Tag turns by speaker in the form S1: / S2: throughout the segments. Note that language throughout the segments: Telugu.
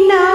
S1: ना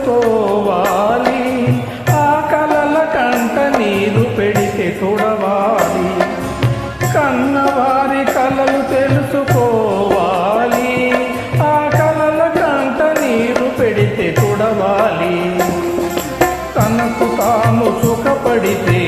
S1: పట్టుకోవాలి ఆ కలల కంట నీరు పెడితే తుడవాలి. కన్నవారి కలలు తెలుసుకోవాలి. ఆ కలల కంట నీరు పెడితే తుడవాలి. తనకు తాము సుఖపడితే